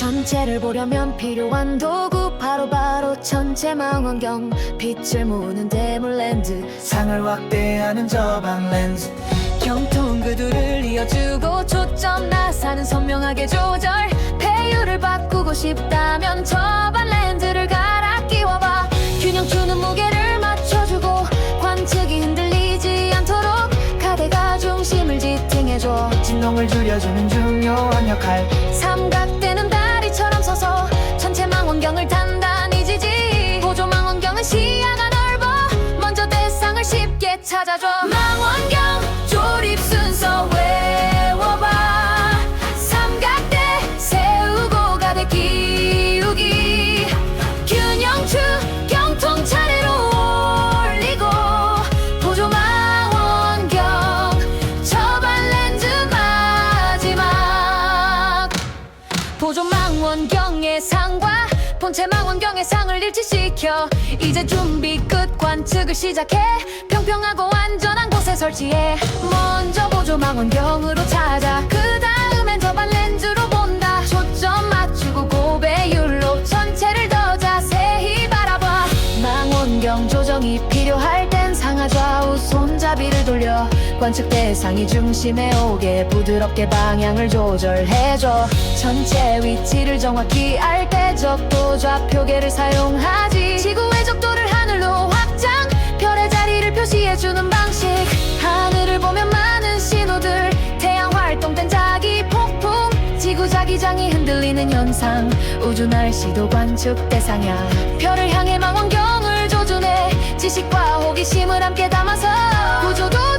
전체를 보려면 필요한 도구. 바로 바로 전체 망원경. 빛을 모으는 대물 렌즈. 상을 확대하는 저방 렌즈. 경통 구두를 이어주고 초점 나사는 선명하게 조절. 배율을 바꾸고 싶다면 저반 렌즈를 갈아 끼워봐. 균형 주는 무게를 맞춰주고 관측이 흔들리지 않도록 가대가 중심을 지탱해줘. 진동을 줄여주는 중요한 역할. 삼각 찾아줘. 망원경 조립 순서 외워봐. 삼각대 세우고 가대 끼우기. 균형추 경통 차례로 올리고. 보조 망원경 저반 렌즈 마지막. 보조 망원경의 상과 본체 망원경의 상을 일치시켜. 이제 준비 끝 관측을 시작해. 평평하고 안전한 곳에 설치해. 먼저 보조 망원경으로 찾아. 그 다음엔 저반 렌즈로 본다. 초점 맞추고 고배율로 전체를 더 자세히 바라봐. 망원경 조정이 필요할 땐 상하 좌우 손잡이를 돌려. 관측 대상이 중심에 오게 부드럽게 방향을 조절해줘. 전체 위치를 정확히 알 때 적도 좌표계를 사용하 해주는 방식. 하늘을 보면 많은 신호들. 태양 활동 땐 자기 폭풍. 지구 자기장이 흔들리는 현상. 우주 날씨도 관측 대상이야. 별을 향해 망원경을 조준해. 지식과 호기심을 함께 담아서 구조도